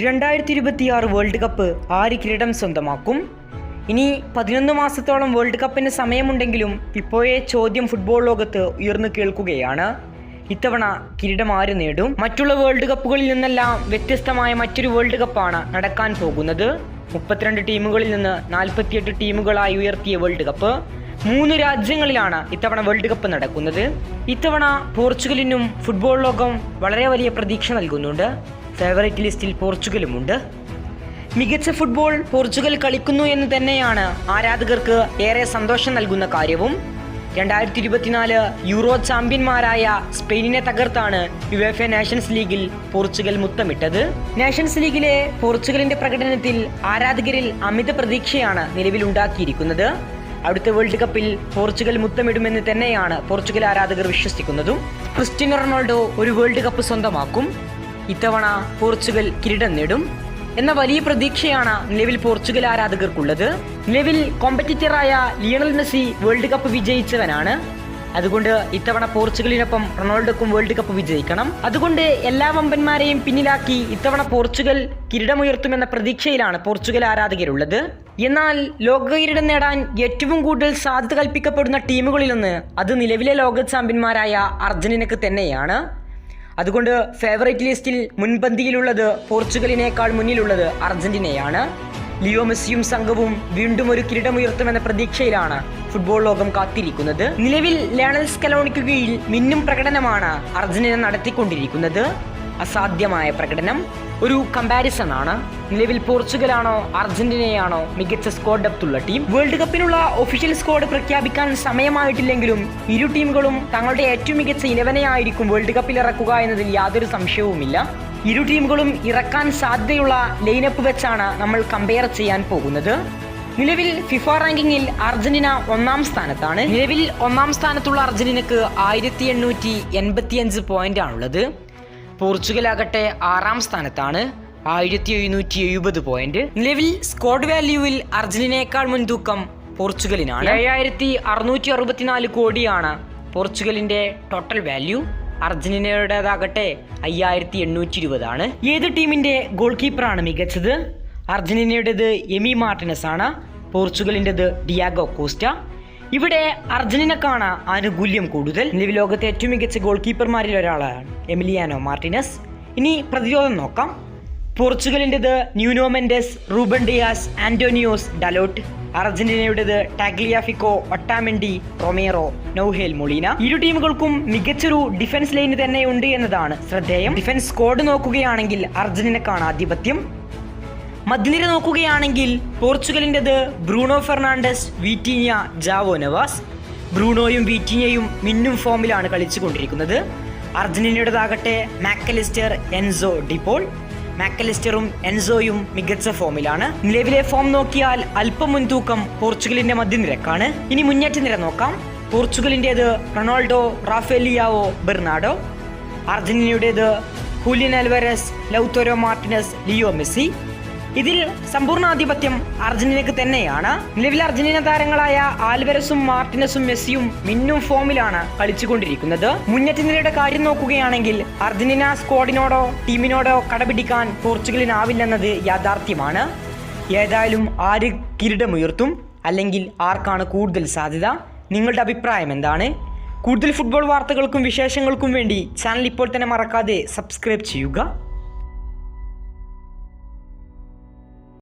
രണ്ടായിരത്തി ഇരുപത്തിയാറ് world cup ആര് കിരീടം സ്വന്തമാക്കും? ഇനി പതിനൊന്ന് മാസത്തോളം വേൾഡ് കപ്പിന് സമയമുണ്ടെങ്കിലും ഇപ്പോഴേ ചോദ്യം ഫുട്ബോൾ ലോകത്ത് ഉയർന്നു കേൾക്കുകയാണ്. ഇത്തവണ കിരീടം ആര് നേടും? മറ്റുള്ള വേൾഡ് കപ്പുകളിൽ നിന്നെല്ലാം വ്യത്യസ്തമായ മറ്റൊരു വേൾഡ് കപ്പാണ് നടക്കാൻ പോകുന്നത്. മുപ്പത്തിരണ്ട് ടീമുകളിൽ നിന്ന് നാൽപ്പത്തിയെട്ട് ടീമുകളായി ഉയർത്തിയ വേൾഡ് കപ്പ്. മൂന്ന് രാജ്യങ്ങളിലാണ് ഇത്തവണ വേൾഡ് കപ്പ് നടക്കുന്നത്. ഇത്തവണ പോർച്ചുഗലിനും ഫുട്ബോൾ ലോകം വളരെ വലിയ പ്രതീക്ഷ നൽകുന്നുണ്ട്. ഫേവറേറ്റ് ലിസ്റ്റിൽ പോർച്ചുഗലുമുണ്ട്. മികച്ച ഫുട്ബോൾ പോർച്ചുഗൽ കളിക്കുന്നു എന്ന് തന്നെയാണ് ആരാധകർക്ക് ഏറെ സന്തോഷം നൽകുന്ന കാര്യവും. രണ്ടായിരത്തി ഇരുപത്തിനാല് യൂറോ ചാമ്പ്യന്മാരായ സ്പെയിനിനെ തകർത്താണ് യുവേഫ നാഷൻസ് ലീഗിൽ പോർച്ചുഗൽ മുത്തമിട്ടത്. നാഷൻസ് ലീഗിലെ പോർച്ചുഗലിന്റെ പ്രകടനത്തിൽ ആരാധകരിൽ അമിത പ്രതീക്ഷയാണ് നിലവിലുണ്ടാക്കിയിരിക്കുന്നത് അടുത്ത വേൾഡ് കപ്പിൽ പോർച്ചുഗൽ മുത്തമിടുമെന്ന് തന്നെയാണ് പോർച്ചുഗൽ ആരാധകർ വിശ്വസിക്കുന്നതും. ക്രിസ്ത്യനോ റൊണാൾഡോ ഒരു വേൾഡ് കപ്പ് സ്വന്തമാക്കും. ഇത്തവണ പോർച്ചുഗൽ കിരീടം നേടും എന്ന വലിയ പ്രതീക്ഷയാണ് നിലവിൽ പോർച്ചുഗൽ ആരാധകർക്കുള്ളത്. നിലവിൽ കോമ്പറ്റീറ്ററായ ലിയണൽ മെസ്സി വേൾഡ് കപ്പ് വിജയിച്ചവനാണ്. അതുകൊണ്ട് ഇത്തവണ പോർച്ചുഗലിനൊപ്പം റൊണാൾഡോക്കും വേൾഡ് കപ്പ് വിജയിക്കണം. അതുകൊണ്ട് എല്ലാ വമ്പന്മാരെയും പിന്നിലാക്കി ഇത്തവണ പോർച്ചുഗൽ കിരീടമുയർത്തുമെന്ന പ്രതീക്ഷയിലാണ് പോർച്ചുഗൽ ആരാധകരുള്ളത്. എന്നാൽ ലോക കിരീടം നേടാൻ ഏറ്റവും കൂടുതൽ സാധ്യത കൽപ്പിക്കപ്പെടുന്ന ടീമുകളിലൊന്ന് അത് നിലവിലെ ലോക ചാമ്പ്യന്മാരായ അർജന്റീനക്ക് തന്നെയാണ്. അതുകൊണ്ട് ഫേവറേറ്റ് ലിസ്റ്റിൽ മുൻപന്തിയിലുള്ളത് പോർച്ചുഗലിനേക്കാൾ മുന്നിലുള്ളത് അർജന്റീനയാണ്. ലിയോ മെസ്സിയും സംഘവും വീണ്ടും ഒരു കിരീടമുയർത്തുമെന്ന പ്രതീക്ഷയിലാണ് ഫുട്ബോൾ ലോകം കാത്തിരിക്കുന്നത്. നിലവിൽ ലേണൽ സ്കലോണിക്ക് കീഴിൽ മിന്നും പ്രകടനമാണ് അർജന്റീന നടത്തിക്കൊണ്ടിരിക്കുന്നത്. അസാധ്യമായ പ്രകടനം. ഒരു കമ്പാരിസൺ ആണ് നിലവിൽ പോർച്ചുഗലാണോ അർജന്റീനയാണോ മികച്ച സ്ക്വാഡ് ഡെപ്തുള്ള ടീം വേൾഡ് കപ്പിനുള്ള ഒഫീഷ്യൽ സ്കോഡ് പ്രഖ്യാപിക്കാൻ സമയമായിട്ടില്ലെങ്കിലും ഇരു ടീമുകളും തങ്ങളുടെ ഏറ്റവും മികച്ച ഇലവനെയായിരിക്കും വേൾഡ് കപ്പിൽ ഇറക്കുക എന്നതിൽ യാതൊരു സംശയവുമില്ല. ഇരു ടീമുകളും ഇറക്കാൻ സാധ്യതയുള്ള ലൈനപ്പ് വെച്ചാണ് നമ്മൾ കമ്പയർ ചെയ്യാൻ പോകുന്നത്. നിലവിൽ ഫിഫ റാങ്കിങ്ങിൽ അർജന്റീന ഒന്നാം സ്ഥാനത്താണ്. നിലവിൽ ഒന്നാം സ്ഥാനത്തുള്ള അർജന്റീനക്ക് ആയിരത്തി എണ്ണൂറ്റി എൺപത്തിയഞ്ച് പോയിന്റ് ആണുള്ളത്. പോർച്ചുഗൽ ആകട്ടെ ആറാം സ്ഥാനത്താണ് ആയിരത്തി എഴുന്നൂറ്റി എഴുപത് പോയിന്റ് നിലവിൽ സ്കോഡ് വാല്യൂവിൽ അർജന്റീനയേക്കാൾ മുൻതൂക്കം പോർച്ചുഗലിനാണ്. ഏഴായിരത്തി അറുന്നൂറ്റി അറുപത്തിനാല് കോടിയാണ് പോർച്ചുഗലിന്റെ ടോട്ടൽ വാല്യൂ അർജന്റീനയുടേതാകട്ടെ അയ്യായിരത്തി എണ്ണൂറ്റി ഇരുപതാണ് ഏത് ടീമിന്റെ ഗോൾ കീപ്പറാണ് മികച്ചത്? അർജന്റീനയുടേത് എമി മാർട്ടിനസ് ആണ് പോർച്ചുഗലിന്റെത് ഡിയാഗോ കോസ്റ്റ. ഇവിടെ അർജന്റീനക്കാണ് ആനുകൂല്യം കൂടുതൽ. നിലവിൽ ലോകത്തെ ഏറ്റവും മികച്ച ഗോൾ കീപ്പർമാരിൽ ഒരാളാണ് എമിലിയാനോ മാർട്ടിനസ്. ഇനി പ്രതിരോധം നോക്കാം. പോർച്ചുഗലിന്റെത് Nuno Mendes Ruben Dias Antonios Dalot. അർജന്റീനയുടേത് Tagliafico Otamendi Romero Nahuel Molina. ഇരു ടീമുകൾക്കും മികച്ചൊരു ഡിഫൻസ് ലൈന് തന്നെ ഉണ്ട് എന്നതാണ് ശ്രദ്ധേയം. ഡിഫൻസ് സ്കോഡ് നോക്കുകയാണെങ്കിൽ അർജന്റീനക്കാണ് ആധിപത്യം. മധ്യനിര നോക്കുകയാണെങ്കിൽ പോർച്ചുഗലിന്റെത് Bruno Fernandes Vitinha Joao Neves. ബ്രൂണോയും വീറ്റീനിയയും മിന്നും ഫോമിലാണ് കളിച്ചുകൊണ്ടിരിക്കുന്നത്. അർജന്റീനയുടേതാകട്ടെ Mac Allister Enzo De Paul മാക്കലിസ്റ്ററും എൻസോയും മികച്ച ഫോമിലാണ്. നിലവിലെ ഫോം നോക്കിയാൽ അല്പം മുൻതൂക്കം പോർച്ചുഗലിന്റെ മധ്യനിരക്കാണ്. ഇനി മുന്നേറ്റ നിര നോക്കാം. പോർച്ചുഗലിന്റെത് Ronaldo Rafael Leao Bernardo. അർജന്റീനയുടേത് Julian Alvarez Lautaro Martinez Leo Messi. ഇതിൽ സമ്പൂർണ ആധിപത്യം അർജന്റീനക്ക് തന്നെയാണ്. നിലവിൽ അർജന്റീന താരങ്ങളായ ആൽവരസും മാർട്ടിനസും മെസ്സിയും മിന്നും ഫോമിലാണ് കളിച്ചുകൊണ്ടിരിക്കുന്നത്. മുന്നേറ്റ നിലയുടെ കാര്യം നോക്കുകയാണെങ്കിൽ അർജന്റീന സ്ക്വാഡിനോടോ ടീമിനോടോ കടപിടിക്കാൻ പോർച്ചുഗലിനാവില്ലെന്നത് യാഥാർത്ഥ്യമാണ്. ഏതായാലും ആര് കിരീടമുയർത്തും? അല്ലെങ്കിൽ ആർക്കാണ് കൂടുതൽ സാധ്യത? നിങ്ങളുടെ അഭിപ്രായം എന്താണ്? കൂടുതൽ ഫുട്ബോൾ വാർത്തകൾക്കും വിശേഷങ്ങൾക്കും വേണ്ടി ചാനൽ ഇപ്പോൾ തന്നെ മറക്കാതെ സബ്സ്ക്രൈബ് ചെയ്യുക.